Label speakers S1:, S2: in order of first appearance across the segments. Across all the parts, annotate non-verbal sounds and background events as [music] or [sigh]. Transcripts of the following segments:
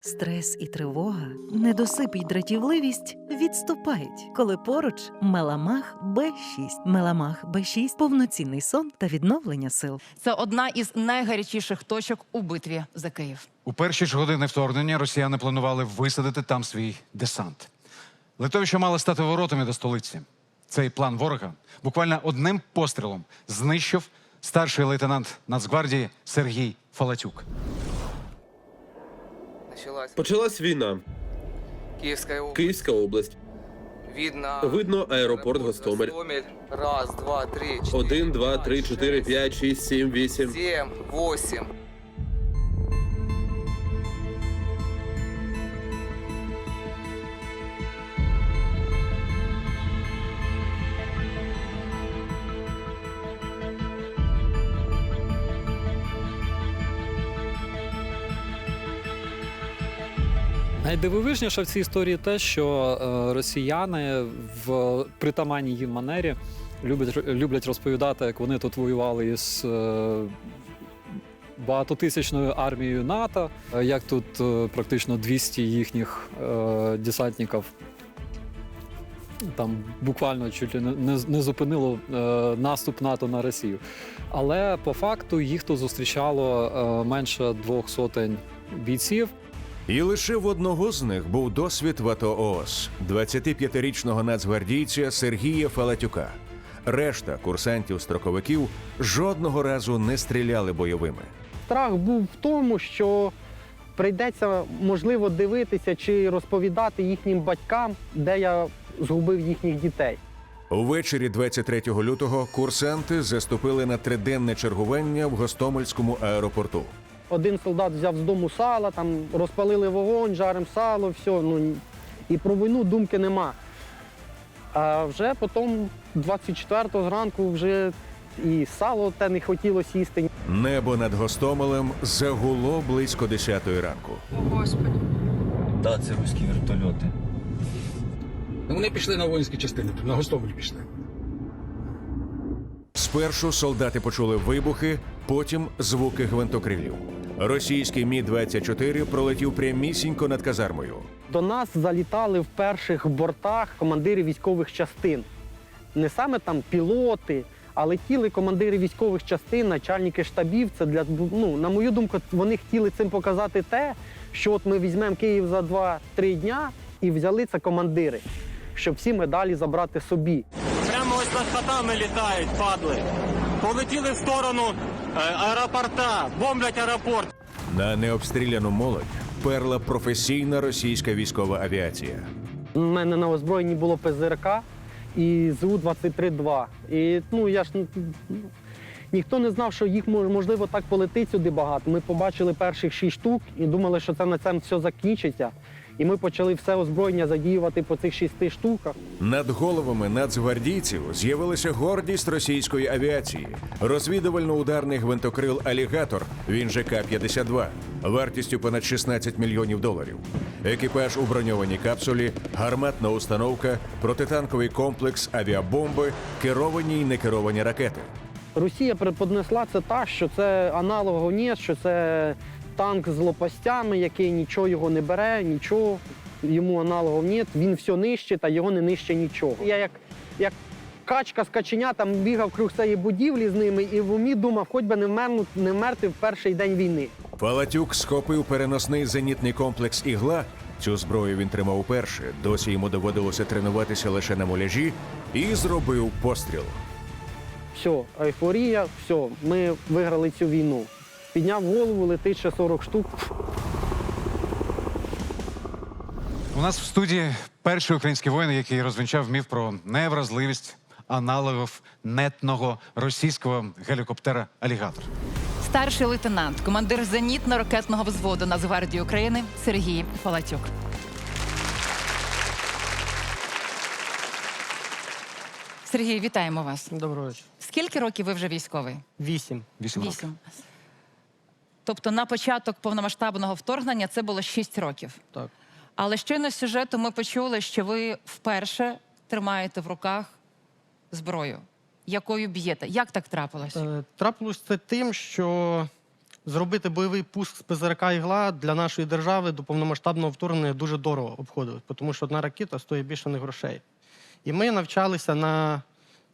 S1: Стрес і тривога, недосип і дратівливість відступають, коли поруч Меламах Б6. Меламах Б6 – повноцінний сон та відновлення сил.
S2: Це одна із найгарячіших точок у битві за Київ.
S3: У перші ж години вторгнення росіяни планували висадити там свій десант. Литовище мало стати воротами до столиці. Цей план ворога буквально одним пострілом знищив старший лейтенант Нацгвардії Сергій Фалатюк.
S4: Началась
S5: Почалась війна.
S4: Київська область.
S5: Київська область.
S4: Видно,
S5: Видно аеропорт Гостомель.
S4: Раз, два, три, чотири.
S5: Один, два, три, чотири, п'ять, шість, сім, вісім.
S4: Сім, восемь.
S6: Найдивовижніше в цій історії те, що е, росіяни в притаманній їм манері люблять, люблять розповідати, як вони тут воювали із е, багатотисячною армією НАТО, е, як тут практично 200 їхніх десантників там буквально чуть ли не, не зупинило е, наступ НАТО на Росію. Але по факту їх тут зустрічало е, менше двох сотень бійців.
S7: І лише в одного з них був досвід в АТО ООС – 25-річного нацгвардійця Сергія Фалатюка. Решта курсантів-строковиків жодного разу не стріляли бойовими.
S8: Страх був в тому, що прийдеться, можливо, дивитися чи розповідати їхнім батькам, де я згубив їхніх дітей.
S7: Увечері 23 лютого курсанти заступили на триденне чергування в Гостомельському аеропорту.
S8: Один солдат взяв з дому сала, там розпалили вогонь, жарим сало, все. Ну, і про війну думки нема. А вже потім, 24-го зранку, вже і сало те не хотілося їсти.
S7: Небо над Гостомелем загуло близько 10-ї ранку.
S9: Да, це руські вертольоти.
S10: Ну, Вони пішли на воїнські частини, на Гостомель пішли.
S7: Спершу солдати почули вибухи, потім звуки гвинтокрилів. Російський Мі-24 пролетів прямісінько над казармою.
S8: До нас залітали в перших бортах командири військових частин. Не саме там пілоти, а летіли командири військових частин, начальники штабів. Це для ну, на мою думку, вони хотіли цим показати те, що от ми візьмемо Київ за 2-3 дня і взяли це командири, щоб всі медалі забрати собі.
S11: Прямо ось над хатами літають, падли. Полетіли в сторону аеропорта, бомблять аеропорт.
S7: На необстріляну молодь перла професійна російська військова авіація.
S8: У мене на озброєнні було ПЗРК і ЗУ-23-2. І ну я ж ну, ніхто не знав, що їх мож- можливо так полетить сюди багато. Ми побачили перших шість штук і думали, що це на цьому все закінчиться. І ми почали все озброєння задіювати по цих шести штуках.
S7: Над головами нацгвардійців з'явилася гордість російської авіації. Розвідувально-ударний гвинтокрил Алігатор, він же К-52, вартістю понад 16 мільйонів доларів. Екіпаж у броньованій капсулі, гарматна установка, протитанковий комплекс, авіабомби, керовані й некеровані ракети.
S8: Росія преподнесла це так, що це аналог ГОНЄС, що це танк з лопастями, який нічого його не бере, нічого. Йому аналогов нет, він все нищить, а його не нищить нічого. Я як, як качка з каченятам бігав круг цієї будівлі з ними і в умі думав, хоч би не вмернути, не вмерти в перший день війни.
S7: Фалатюк схопив переносний зенітний комплекс ігла. Цю зброю він тримав уперше. Досі йому доводилося тренуватися лише на муляжі, і зробив постріл.
S8: Все, ейфорія, все, ми виграли цю війну. Підняв голову, летить ще 40 штук.
S3: У нас в студії перший український воїн, який розвінчав міф про невразливість аналогів нетного російського гелікоптера Алігатор.
S2: Старший лейтенант, командир зенітно-ракетного взводу Нацгвардії України Сергій Фалатюк. Сергій, вітаємо вас.
S8: Доброго вечора.
S2: Скільки років ви вже військовий?
S8: Вісім.
S3: Вісім років.
S2: Вісім. Тобто на початок повномасштабного вторгнення це було 6 років.
S8: Так.
S2: Але щойно з сюжету ми почули, що ви вперше тримаєте в руках зброю, якою б'єте. Як так трапилось?
S8: Е, Трапилось це тим, що
S12: зробити бойовий пуск з ПЗРК «Ігла» для нашої держави до повномасштабного вторгнення дуже дорого обходилось, тому що одна ракета стоїть більше не грошей. І ми навчалися на,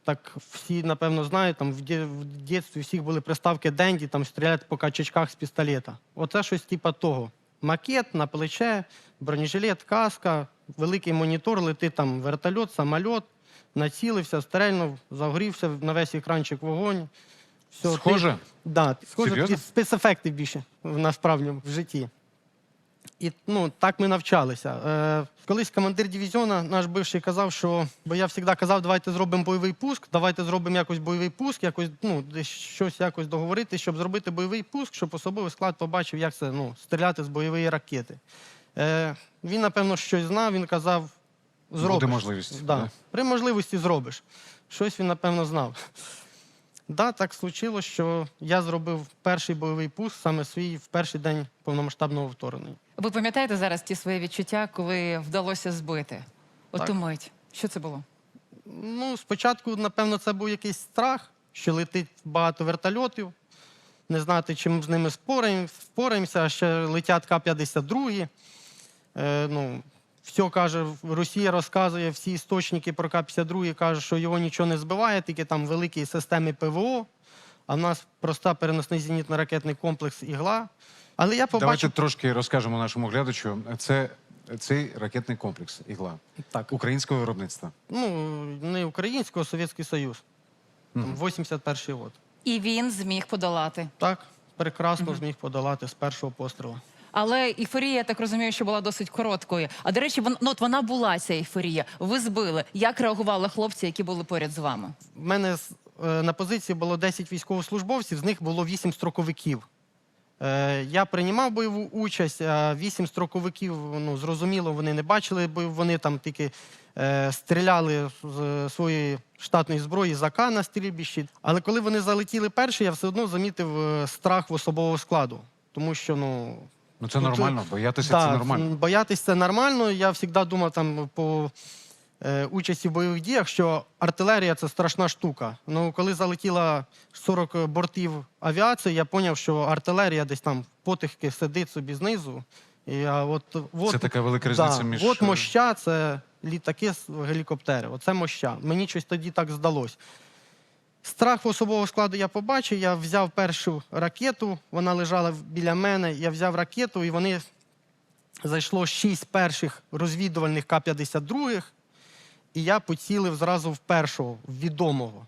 S12: так всі, напевно, знають, там в дитинстві всіх були приставки Денді, там стріляти по качачках з пістолета. Оце щось типу того. Макет на плече, бронежилет, каска, великий монітор, летить там вертольот, самольот, націлився, стрельнув, загорівся на весь екранчик вогонь. Все,
S3: Схоже?
S12: Да, схоже,
S3: Серйозно?
S12: спецефекти більше в насправді в житті. І ну, так ми навчалися. Е, колись командир дивізіону наш бивший казав, що бо я завжди казав, давайте зробимо бойовий пуск, давайте зробимо якось бойовий пуск, якось ну, щось якось договорити, щоб зробити бойовий пуск, щоб особовий склад побачив, як це ну, стріляти з бойової ракети. Е, він, напевно, щось знав, він казав, зробиш.
S3: Буде можливість,
S12: Да.
S3: да.
S12: При можливості зробиш. Щось він, напевно, знав. Да, так случилось, що я зробив перший бойовий пуск саме свій в перший день повномасштабного вторгнення.
S2: Ви пам'ятаєте зараз ті свої відчуття, коли вдалося збити? Оту
S12: Так.
S2: мить. Що це було?
S12: Ну, спочатку, напевно, це був якийсь страх, що летить багато вертольотів, не знати, чим з ними спораєм- впораємося, а ще летять К-52. Е, ну, все каже, Росія розказує, всі істочники про К-52 кажуть, що його нічого не збиває, тільки там великі системи ПВО, а в нас проста переносний зенітно-ракетний комплекс ігла. Але я побачив.
S3: Давайте трошки розкажемо нашому глядачу. Це цей ракетний комплекс ігла
S12: Так.
S3: українського виробництва.
S12: Ну, не українського, а Совєтський Союз. Там 81-й год.
S2: І він зміг подолати.
S12: Так, прекрасно зміг подолати з першого пострілу.
S2: Але ейфорія, я так розумію, що була досить короткою. А до речі, вон, ну, от вона була ця ейфорія. Ви збили. Як реагували хлопці, які були поряд з вами?
S12: В мене з- е, на позиції було 10 військовослужбовців, з них було 8 строковиків. Е, Я приймав бойову участь, а 8 строковиків, ну, зрозуміло, вони не бачили, бо вони там тільки е, стріляли з своєї штатної зброї ЗАК на стрільбищі. Але коли вони залетіли перші, я все одно замітив е, страх в особового складу. Тому що, ну,
S3: Ну це
S12: Ну,
S3: нормально, боятися
S12: Да,
S3: це нормально.
S12: м, Боятись це нормально. Я завжди думав там по участі в бойових діях, що артилерія це страшна штука. Ну, коли залетіло 40 бортів авіації, я зрозумів, що артилерія десь там потихки сидить собі знизу. І, а от, от,
S3: Це така велика різниця
S12: да,
S3: між,
S12: От
S3: е,
S12: моща це літаки, гелікоптери. Оце моща. Мені щось тоді так здалось. Страх особового складу я побачив. Я взяв першу ракету, вона лежала біля мене. Я взяв ракету, і вони зайшло шість перших розвідувальних К-52, і я поцілив зразу в першого, в відомого.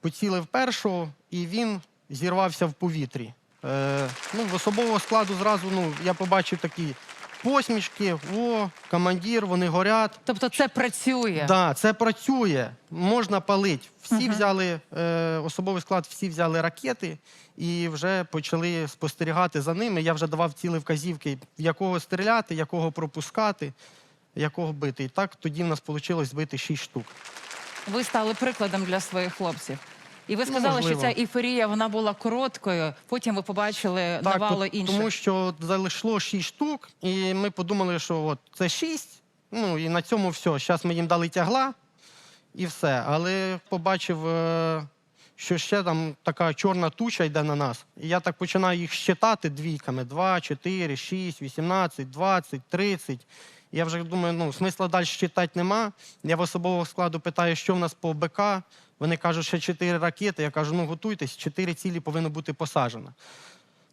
S12: Поцілив першого, і він зірвався в повітрі. Е, ну, в особового складу зразу ну, я побачив такі посмішки, о, командир, вони горять.
S2: Тобто це працює.
S12: Да, це працює, можна палити. Всі взяли е, особовий склад, всі взяли ракети і вже почали спостерігати за ними. Я вже давав ціли вказівки, якого стріляти, якого пропускати, якого бити. І так тоді в нас вийшло збити 6 штук.
S2: Ви стали прикладом для своїх хлопців. І ви сказали, що ця ейфорія вона була короткою. Потім ви побачили навало
S12: то-
S2: інших.
S12: тому що залишило 6 штук, і ми подумали, що от це 6, ну і на цьому все. Зараз ми їм дали тягла і все. Але побачив, е, що ще там така чорна туча йде на нас. І я так починаю їх щитати двійками: 2, 4, 6, 18, 20, 30. Я вже думаю, ну смисла далі щитати нема. Я в особового складу питаю, що в нас по БК. Вони кажуть, що 4 ракети. Я кажу, ну готуйтесь, 4 цілі повинно бути посаджено.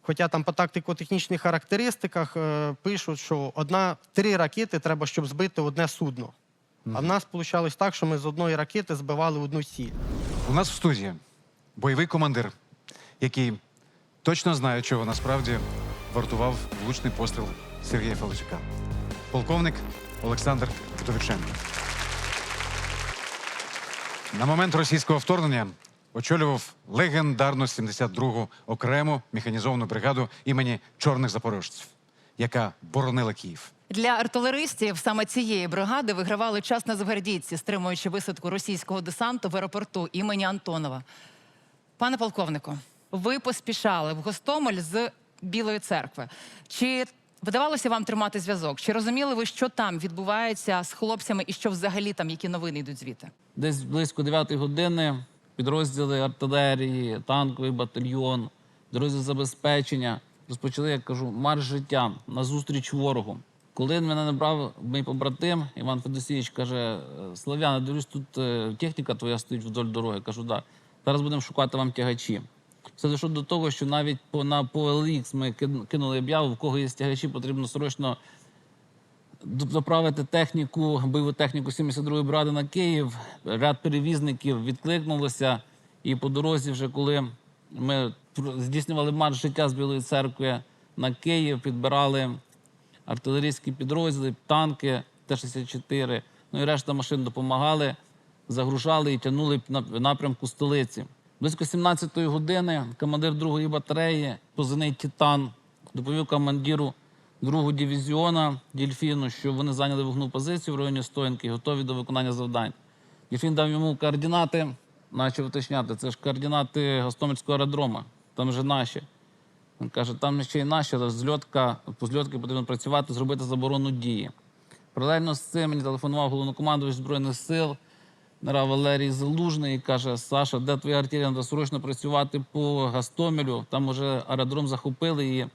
S12: Хоча там по тактико-технічних характеристиках е, пишуть, що одна три ракети треба, щоб збити одне судно. А в нас вийшло так, що ми з одної ракети збивали одну ціль.
S3: У нас в студії бойовий командир, який точно знає, чого насправді вартував влучний постріл Сергія Фаличука. Полковник Олександр Вдовиченко. На момент російського вторгнення очолював легендарну 72-гу окрему механізовану бригаду імені Чорних Запорожців, яка боронила Київ.
S2: Для артилеристів саме цієї бригади вигравали час на нацгвардійці, стримуючи висадку російського десанту в аеропорту імені Антонова. Пане полковнику, ви поспішали в Гостомель з Білої церкви. Чи вдавалося вам тримати зв'язок? Чи розуміли ви, що там відбувається з хлопцями і що взагалі там, які новини йдуть звідти?
S13: Десь близько 9 години підрозділи артилерії, танковий батальйон
S14: дорозі забезпечення. Розпочали, як кажу, марш життя назустріч ворогу. Коли мене набрав мій побратим Іван Федосійович, каже: Слав'яна, дивлюсь, тут е, техніка твоя стоїть вдоль дороги. Кажу, да. Зараз будемо шукати вам тягачі. Все дійшло до того, що навіть по на по ми кинули об'яву, в кого є тягачі, потрібно срочно доправити техніку, бойову техніку 72-ї бригади на Київ. Ряд перевізників відкликнулося. І по дорозі, вже коли ми здійснювали марш життя з Білої церкви на Київ, підбирали артилерійські підрозділи, танки Т-64, ну і решта машин допомагали, загружали і тягнули в напрямку столиці. Близько 17-ї години командир 2-ї батареї, позивний Титан, доповів командиру 2-го дивізіона Дільфіну, що вони зайняли вогну позицію в районі Стоянки і готові до виконання завдань. Дільфін дав йому координати, почав уточняти, це ж координати Гостомельського аеродрома, там же наші. Він каже, там ще й наші, але зльотка, по зльотки потрібно працювати, зробити заборону дії. Паралельно з цим мені телефонував головнокомандувач Збройних сил Валерій Залужний каже: Саша, де твоя артилерія? Треба срочно працювати по Гастомелю. Там уже аеродром захопили і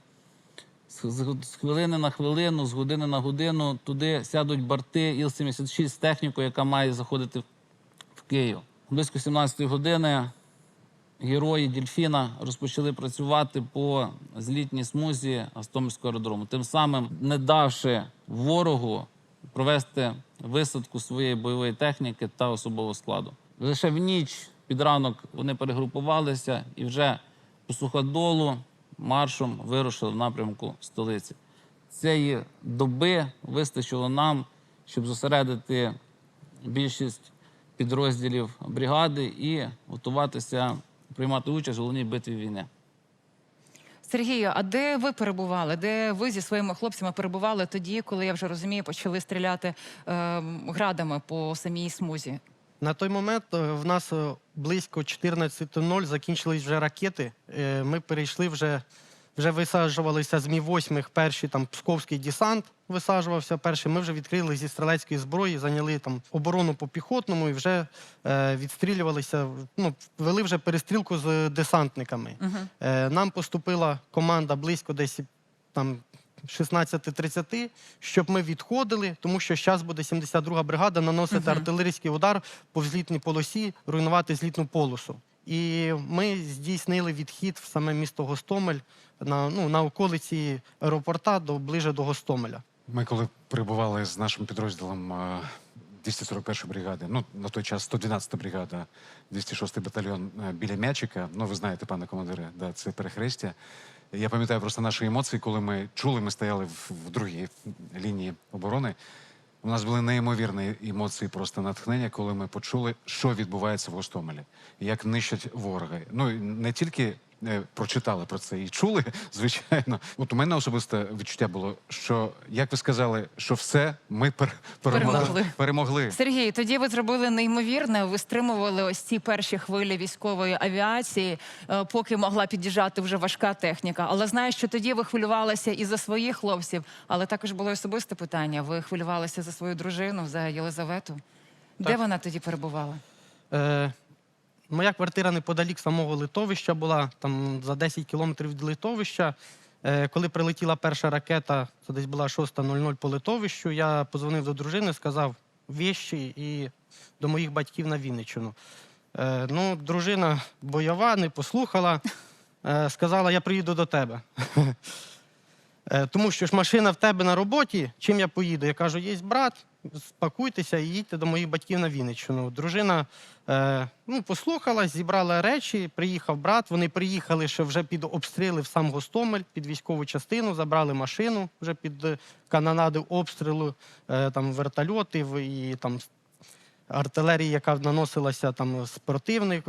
S14: з, хвилини на хвилину, з години на годину туди сядуть борти Іл-76 з технікою, яка має заходити в- Київ. Близько 17 години герої Дільфіна розпочали працювати по злітній смузі Гостомельського аеродрому, тим самим не давши ворогу провести висадку своєї бойової техніки та особового складу. Лише в ніч під ранок вони перегрупувалися і вже по суходолу маршом вирушили в напрямку столиці. Цієї доби вистачило нам, щоб зосередити більшість підрозділів бригади і готуватися приймати участь в головній битві війни.
S2: Сергію, а де ви перебували? Де ви зі своїми хлопцями перебували тоді, коли я вже розумію, почали стріляти е, градами по самій смузі?
S12: На той момент е, в нас е, близько 14.00 закінчились вже ракети. Е, Ми перейшли вже, вже висаджувалися з Мі-8 перші там Псковський десант висаджувався перший. Ми вже відкрили зі стрілецької зброї, зайняли там оборону по піхотному і вже е, відстрілювалися. Ну, вели вже перестрілку з десантниками. Е, Нам поступила команда близько десь там 16.30, щоб ми відходили, тому що зараз буде 72-га бригада наносити артилерійський удар по взлітній полосі, руйнувати злітну полосу. І ми здійснили відхід в саме місто Гостомель на, ну, на околиці аеропорта до ближе до Гостомеля.
S3: Ми коли перебували з нашим підрозділом е, 241 бригади, ну на той час 112 бригада, 206 батальйон е, біля м'ячика. Ну, ви знаєте, пане командире, да, це перехрестя. Я пам'ятаю просто наші емоції, коли ми чули, ми стояли в, в другій лінії оборони. У нас були неймовірні емоції, просто натхнення, коли ми почули, що відбувається в Гостомелі, як нищать ворога. Ну не тільки прочитали про це і чули, [laughs] звичайно. От у мене особисте відчуття було, що як ви сказали, що все ми пер, перемогли.
S2: Перемогли.
S3: перемогли.
S2: Сергій, тоді ви зробили неймовірне. Ви стримували ось ці перші хвилі військової авіації, е, поки могла під'їжджати вже важка техніка. Але знаю, що тоді ви хвилювалися і за своїх хлопців, але також було особисте питання. Ви хвилювалися за свою дружину, за Єлизавету. Де вона тоді перебувала?
S12: Е, моя квартира неподалік самого литовища була, там за 10 кілометрів від литовища. Е, коли прилетіла перша ракета, це десь була 6.00 по литовищу, я позвонив до дружини, сказав віщі і до моїх батьків на Вінниччину. Е, ну, дружина бойова, не послухала, е, сказала, я приїду до тебе. [laughs] Тому що ж машина в тебе на роботі, чим я поїду? Я кажу, є брат, спакуйтеся і їдьте до моїх батьків на Вінниччину. Дружина е, ну, послухалась, зібрала речі, приїхав брат. Вони приїхали ще вже під обстріли в сам Гостомель, під військову частину, забрали машину вже під е, канонади обстрілу, е, там вертольотів і там артилерії, яка наносилася там з противник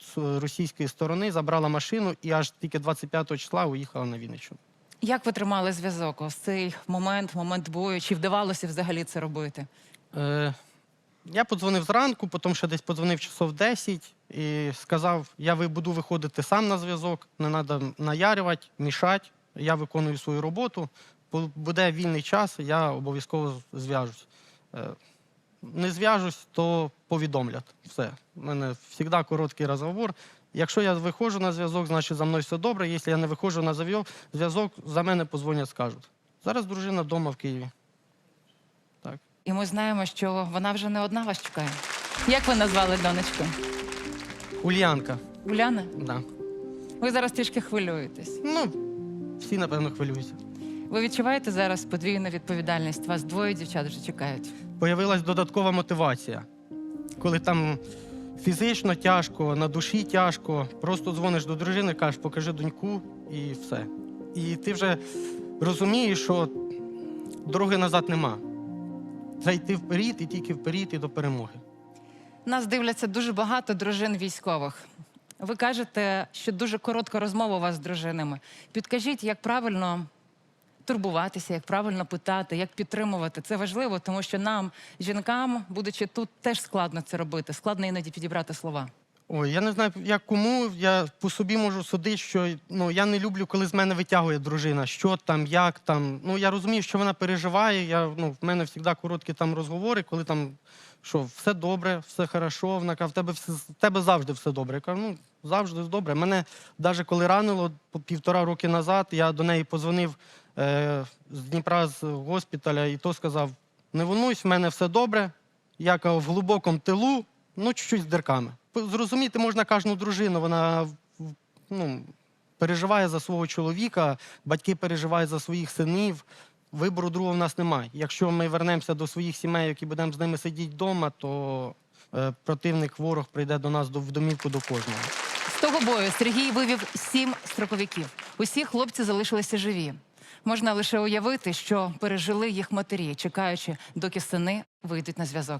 S12: з російської сторони, забрала машину і аж тільки 25 числа уїхала на Вінниччину.
S2: Як ви тримали зв'язок? Ось цей момент, момент бою? Чи вдавалося взагалі це робити?
S12: Е, я подзвонив зранку, потім ще десь подзвонив часов 10 і сказав: я буду виходити сам на зв'язок, не треба наярювати, мішати. Я виконую свою роботу. Буде вільний час, я обов'язково зв'яжусь. Е, не зв'яжусь, то повідомлять. Все. У мене завжди короткий розговор. Якщо я виходжу на зв'язок, значить за мною все добре. Якщо я не виходжу на зв'язок, за мене позвонять, скажуть. Зараз дружина вдома в Києві. Так.
S2: І ми знаємо, що вона вже не одна вас чекає. Як ви назвали донечку?
S12: Ульянка.
S2: Уляна?
S12: Да.
S2: Ви зараз трішки хвилюєтесь.
S12: Ну, всі, напевно, хвилюються.
S2: Ви відчуваєте зараз подвійну відповідальність? Вас двоє дівчат вже чекають.
S12: Появилась додаткова мотивація. Коли там фізично тяжко, на душі тяжко, просто дзвониш до дружини, кажеш, покажи доньку і все. І ти вже розумієш, що дороги назад нема. Треба йти вперед і тільки вперед і до перемоги.
S2: Нас дивляться дуже багато дружин військових. Ви кажете, що дуже коротка розмова у вас з дружинами. Підкажіть, як правильно турбуватися, як правильно питати, як підтримувати. Це важливо, тому що нам, жінкам, будучи тут, теж складно це робити. Складно іноді підібрати слова.
S12: Ой, я не знаю, як кому. Я по собі можу судити, що ну я не люблю, коли з мене витягує дружина. Що там, як там. Ну я розумію, що вона переживає. Я ну в мене завжди короткі там розговори, коли там що все добре, все хорошо. Вона каже, в тебе все в тебе завжди все добре. Я кажу, ну завжди добре. Мене навіть коли ранило півтора роки назад, я до неї позвонив е, з Дніпра з госпіталя, і то сказав: не волнуйся, в мене все добре. Я в глибокому тилу, ну чуть-чуть з дирками. Зрозуміти можна кожну дружину, вона ну, переживає за свого чоловіка, батьки переживають за своїх синів. Вибору другого в нас немає. Якщо ми вернемося до своїх сімей, які будемо з ними сидіти вдома, то е, противник ворог прийде до нас в домівку до кожного.
S2: З того бою Сергій вивів сім строковиків. Усі хлопці залишилися живі. Можна лише уявити, що пережили їх матері, чекаючи, доки сини вийдуть на зв'язок.